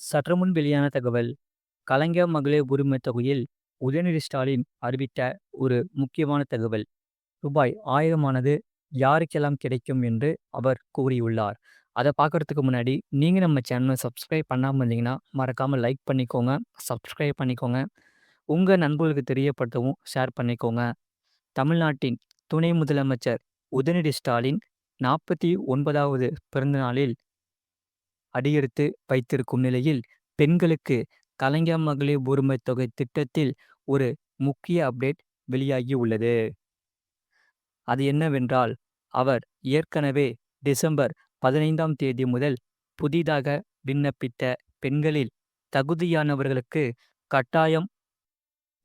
சற்றுமுன் வெளியான தகவல் கலைஞர் மகளிர் உரிமை தொகையில் உதயநிதி ஸ்டாலின் அறிவித்த ஒரு முக்கியமான தகவல். ரூபாய் ஆயிரமானது யாருக்கெல்லாம் கிடைக்கும் என்று அவர் கூறியுள்ளார். அதை பார்க்கறதுக்கு முன்னாடி நீங்கள் நம்ம சேனலை சப்ஸ்கிரைப் பண்ணாமல் இருந்தீங்கன்னா மறக்காமல் லைக் பண்ணிக்கோங்க சப்ஸ்கிரைப் பண்ணிக்கோங்க. உங்கள் நண்பர்களுக்கு தெரியப்படுத்தவும் ஷேர் பண்ணிக்கோங்க. தமிழ்நாட்டின் துணை முதலமைச்சர் உதயநிதி ஸ்டாலின் நாற்பத்தி ஒன்பதாவது பிறந்தநாளில் அடியெடுத்து வைத்திருக்கும் நிலையில் பெண்களுக்கு கலைஞர் மகளிர் உரிமை தொகை திட்டத்தில் ஒரு முக்கிய அப்டேட் வெளியாகி உள்ளது. அது என்னவென்றால் அவர் ஏற்கனவே டிசம்பர் பதினைந்தாம் தேதி முதல் புதிதாக விண்ணப்பித்த பெண்களில் தகுதியானவர்களுக்கு கட்டாயம்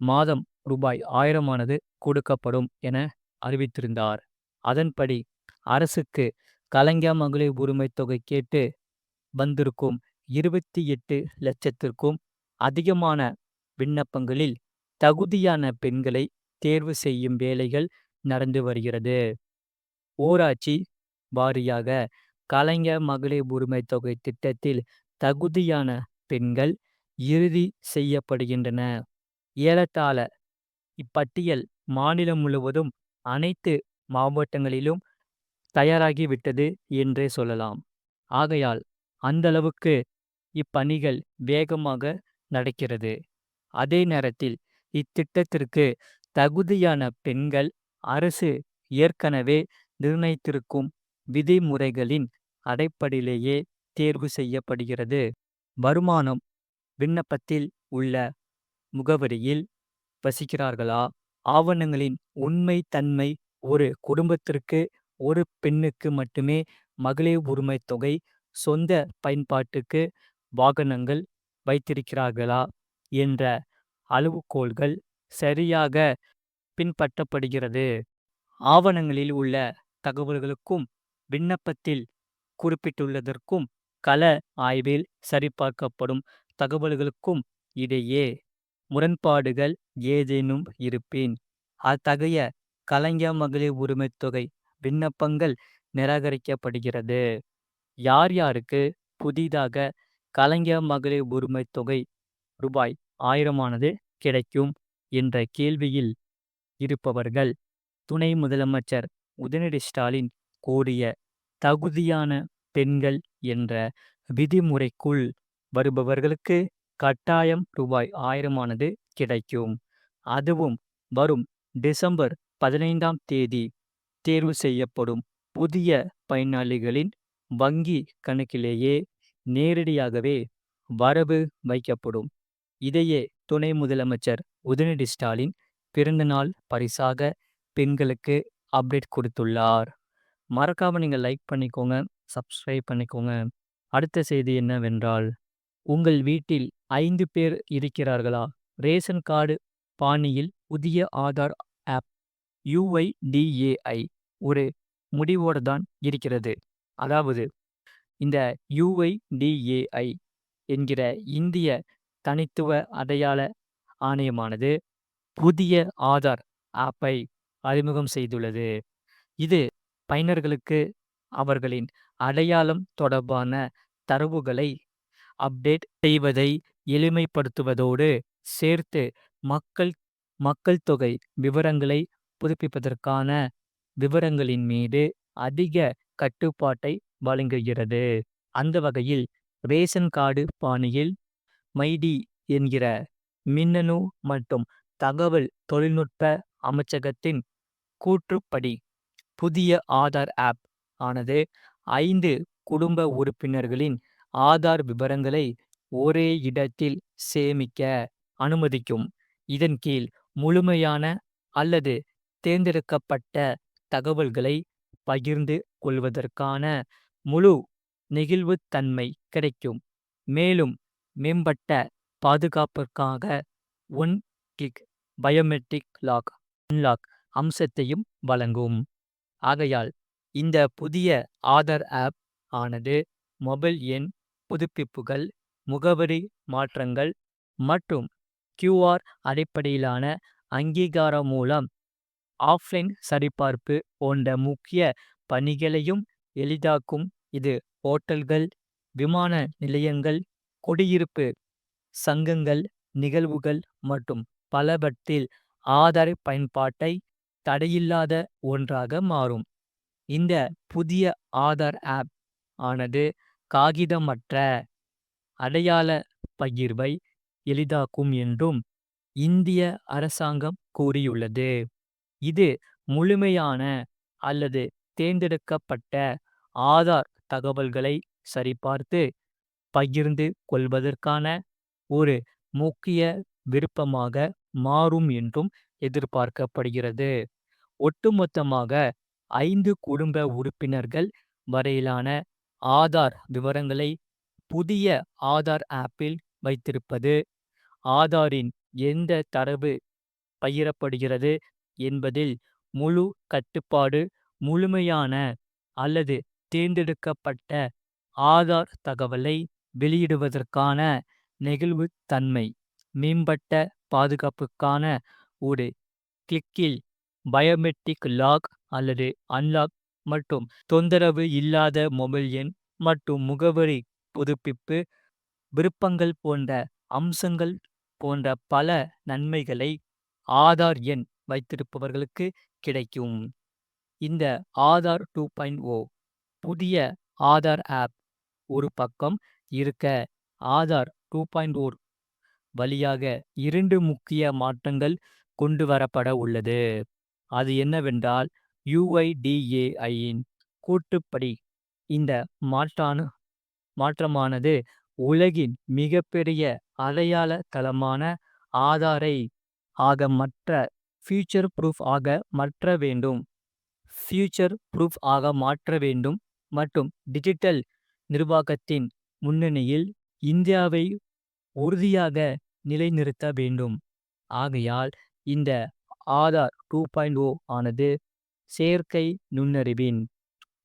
மாதம் ரூபாய் ஆயிரமானது கொடுக்கப்படும் என அறிவித்திருந்தார். அதன்படி அரசுக்கு கலைஞர் மகளிர் உரிமை தொகை கேட்டு வந்திருக்கும். இருபத்தி எட்டு லட்சத்திற்கும் அதிகமான விண்ணப்பங்களில் தகுதியான பெண்களை தேர்வு செய்யும் வேலைகள் நடந்து வருகிறது. ஊராட்சி வாரியாக கலைஞர் மகளிர் உரிமை தொகை திட்டத்தில் தகுதியான பெண்கள் இறுதி செய்யப்படுகின்றன. ஏறத்தாழ இப்பட்டியல் மாநிலம் முழுவதும் அனைத்து மாவட்டங்களிலும் தயாராகிவிட்டது என்றே சொல்லலாம். ஆகையால் அந்த அளவுக்கு இப்பணிகள் வேகமாக நடக்கிறது. அதே நேரத்தில் இத்திட்டத்திற்கு தகுதியான பெண்கள் அரசு ஏற்கனவே நிர்ணயித்திருக்கும் விதிமுறைகளின் அடிப்படையிலேயே தேர்வு செய்யப்படுகிறது. வருமானம் விண்ணப்பத்தில் உள்ள முகவரியில் வசிக்கிறார்களா? ஆவணங்களின் உண்மை தன்மை ஒரு குடும்பத்திற்கு ஒரு பெண்ணுக்கு மட்டுமே மகளிர் உரிமை தொகை சொந்த பயன்பாட்டுக்கு வாகனங்கள் வைத்திருக்கிறார்களா? என்ற அளவுகோல்கள் சரியாக பின்பற்றப்படுகிறது. ஆவணங்களில் உள்ள தகவல்களுக்கும் விண்ணப்பத்தில் குறிப்பிட்டுள்ளதற்கும் கள ஆய்வில் சரிபார்க்கப்படும் தகவல்களுக்கும் இடையே முரண்பாடுகள் ஏதேனும் இருப்பின். அத்தகைய கலைஞர் மகளிர் உரிமைத்தொகை தொகை விண்ணப்பங்கள் நிராகரிக்கப்படுகிறது. யார் யாருக்கு புதிதாக கலைஞர் மகளிர் உரிமை தொகை ரூபாய் ஆயிரமானது கிடைக்கும் என்ற கேள்வியில் இருப்பவர்கள் துணை முதலமைச்சர் உதயநிதி ஸ்டாலின் கோரிய தகுதியான பெண்கள் என்ற விதிமுறைக்குள் வருபவர்களுக்கு கட்டாயம் ரூபாய் ஆயிரமானது கிடைக்கும். அதுவும் வரும் டிசம்பர் பதினைந்தாம் தேதி தேர்வு செய்யப்படும் புதிய பயனாளிகளின் வங்கி கணக்கிலேயே நேரடியாகவே வரவு வைக்கப்படும். இதையே துணை முதலமைச்சர் உதயநிதி ஸ்டாலின் பிறந்தநாள் பரிசாக பெண்களுக்கு அப்டேட் கொடுத்துள்ளார். மறக்காம நீங்கள் லைக் பண்ணிக்கோங்க சப்ஸ்கிரைப் பண்ணிக்கோங்க. அடுத்த செய்தி என்னவென்றால் உங்கள் வீட்டில் ஐந்து பேர் இருக்கிறார்களா? ரேஷன் கார்டு பாணியில் புதிய ஆதார் ஆப் யுஐடிஏஐ ஒரு முடிவோடு தான் இருக்கிறது. அதாவது இந்த யுஐடிஏஐ என்கிற இந்திய தனித்துவ அடையாள ஆணையமானது புதிய ஆதார் ஆப்பை அறிமுகம் செய்துள்ளது. இது பயனர்களுக்கு அவர்களின் அடையாளம் தொடர்பான தரவுகளை அப்டேட் செய்வதை எளிமைப்படுத்துவதோடு சேர்த்து மக்கள் மக்கள் தொகை விவரங்களை புதுப்பிப்பதற்கான விவரங்களின் மீது அதிக கட்டுப்பாட்டை வழங்குகிறது. அந்த வகையில் ரேஷன் கார்டு பாணியில் மைடி என்கிற மின்னணு மற்றும் தகவல் தொழில்நுட்ப அமைச்சகத்தின் கூற்றுப்படி புதிய ஆதார் ஆப் ஆனது ஐந்து குடும்ப உறுப்பினர்களின் ஆதார் விவரங்களை ஒரே இடத்தில் சேமிக்க அனுமதிக்கும். இதன் கீழ் முழுமையான அல்லது தேர்ந்தெடுக்கப்பட்ட தகவல்களை பகிர்ந்து கொள்வதற்கான முழு நெகிழ்வுத்தன்மை கிடைக்கும். மேலும் மேம்பட்ட பாதுகாப்பிற்காக one click biometric lock unlock அம்சத்தையும் வழங்கும். ஆகையால் இந்த புதிய ஆதார் ஆப் ஆனது மொபைல் எண் புதுப்பிப்புகள் முகவரி மாற்றங்கள் மற்றும் கியூஆர் அடிப்படையிலான அங்கீகாரம் மூலம் ஆஃப்லைன் சரிபார்ப்பு போன்ற முக்கிய பணிகளையும் எளிதாக்கும் இது ஓட்டல்கள் விமான நிலையங்கள் குடியிருப்பு சங்கங்கள், நிகழ்வுகள் மற்றும் பலவற்றில் ஆதார் பயன்பாட்டை தடையில்லாத ஒன்றாக மாறும். இந்த புதிய ஆதார் ஆப் ஆனது காகிதமற்ற அடையாள பகிர்வை எளிதாக்கும் என்றும் இந்திய அரசாங்கம் கூறியுள்ளது. இது முழுமையான அல்லது தேர்ந்தெடுக்கப்பட்ட ஆதார் தகவல்களை சரிபார்த்து பகிர்ந்து கொள்வதற்கான ஒரு முக்கிய விருப்பமாக மாறும் என்றும் எதிர்பார்க்கப்படுகிறது. ஒட்டுமொத்தமாக ஐந்து குடும்ப உறுப்பினர்கள் வரையிலான ஆதார் விவரங்களை புதிய ஆதார் ஆப்பில் வைத்திருப்பது ஆதாரின் எந்த தரவு பகிரப்படுகிறது என்பதில் முழு கட்டுப்பாடு முழுமையான அல்லது தேர்ந்தெடுக்கப்பட்ட ஆதார் தகவலை வெளியிடுவதற்கான நெகிழ்வுத்தன்மை மேம்பட்ட பாதுகாப்புக்கான ஒரு கிளிக்கில் பயோமெட்ரிக் லாக் அல்லது அன்லாக் மற்றும் தொந்தரவு இல்லாத மொபைல் எண் மற்றும் முகவரி புதுப்பிப்பு விருப்பங்கள் போன்ற அம்சங்கள் போன்ற பல நன்மைகளை ஆதார் எண் வைத்திருப்பவர்களுக்கு கிடைக்கும். இந்த ஆதார் 2.0 புதிய ஆதார் ஆப் ஒரு பக்கம் இருக்க ஆதார் 2.0 வழியாக இரண்டு முக்கிய மாற்றங்கள் கொண்டுவரப்பட உள்ளது. அது என்னவென்றால் யுஐடிஏஐயின் கூட்டுப்படி இந்த மாற்றான மாற்றமானது உலகின் மிகப்பெரிய அடையாள தளமான ஆதாரை ஆக மற்ற ஃபியூச்சர் ப்ரூஃப் ஆக மாற்ற வேண்டும் ஃபியூச்சர் ப்ரூஃப் ஆக மாற்ற வேண்டும் மற்றும் டிஜிட்டல் நிர்வாகத்தின் முன்னணியில் இந்தியாவை உறுதியாக நிலைநிறுத்த வேண்டும். ஆகையால் இந்த ஆதார் 2.0 ஆனது செயற்கை நுண்ணறிவின்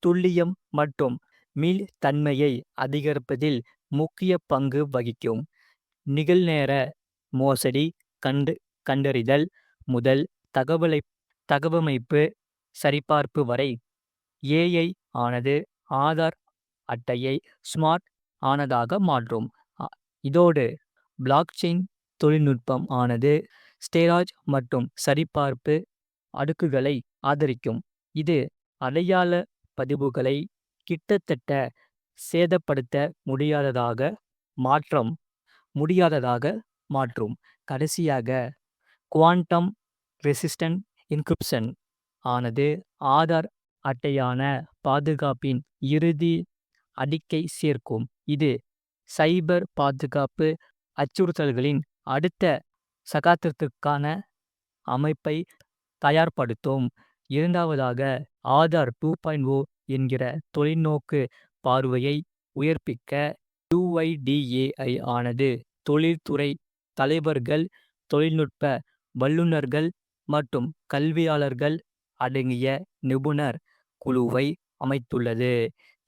துல்லியம் மற்றும் மீள்தன்மையை அதிகரிப்பதில் முக்கிய பங்கு வகிக்கும். நிகழ்நேர மோசடி கண்டு கண்டறிதல் முதல் தகவலை தகவமைப்பு சரிபார்ப்பு வரை ஏஐ ஆனது ஆதார் அட்டையை ஸ்மார்ட் ஆனதாக மாற்றும். இதோடு பிளாக்செயின் தொழில்நுட்பம் ஆனது ஸ்டேராஜ் மற்றும் சரிபார்ப்பு அடுக்குகளை ஆதரிக்கும். இது அடையாள பதிவுகளை கிட்டத்தட்ட சேதப்படுத்த முடியாததாக மாற்றம் முடியாததாக மாற்றும். கடைசியாக குவாண்டம் ரெசிஸ்டன்ட் என்கிரிப்ஷன் ஆனது ஆதார் அட்டையான பாதுகாப்பின் இறுதி அடிக்கை சேர்க்கும். இது சைபர் பாதுகாப்பு அச்சுறுத்தல்களின் அடுத்த சகாத்திரத்துக்கான அமைப்பை தயார்படுத்தும். இரண்டாவதாக ஆதார் 2.0 என்கிற தொலைநோக்கு பார்வையை உயர்ப்பிக்க யுஐடிஏஐ ஆனது தொழில்துறை தலைவர்கள் தொழில்நுட்ப வல்லுநர்கள் மற்றும் கல்வியாளர்கள் அடங்கிய நிபுணர் குழுவை அமைத்துள்ளது.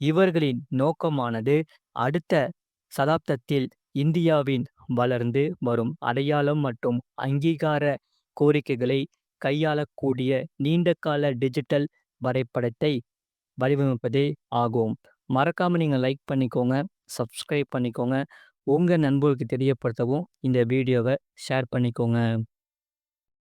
இவர்களின் நோக்கமானது அடுத்த சதாப்தத்தில் இந்தியாவின் வளர்ந்து வரும் அடையாளம் மற்றும் அங்கீகார கோரிக்கைகளை கையாளக்கூடிய நீண்டகால டிஜிட்டல் வரைபடத்தை வடிவமைப்பதே ஆகும். மறக்காம நீங்க லைக் பண்ணிக்கோங்க சப்ஸ்கிரைப் பண்ணிக்கோங்க உங்க நண்பர்களுக்கு தெரியப்படுத்தவும் இந்த வீடியோவை ஷேர் பண்ணிக்கோங்க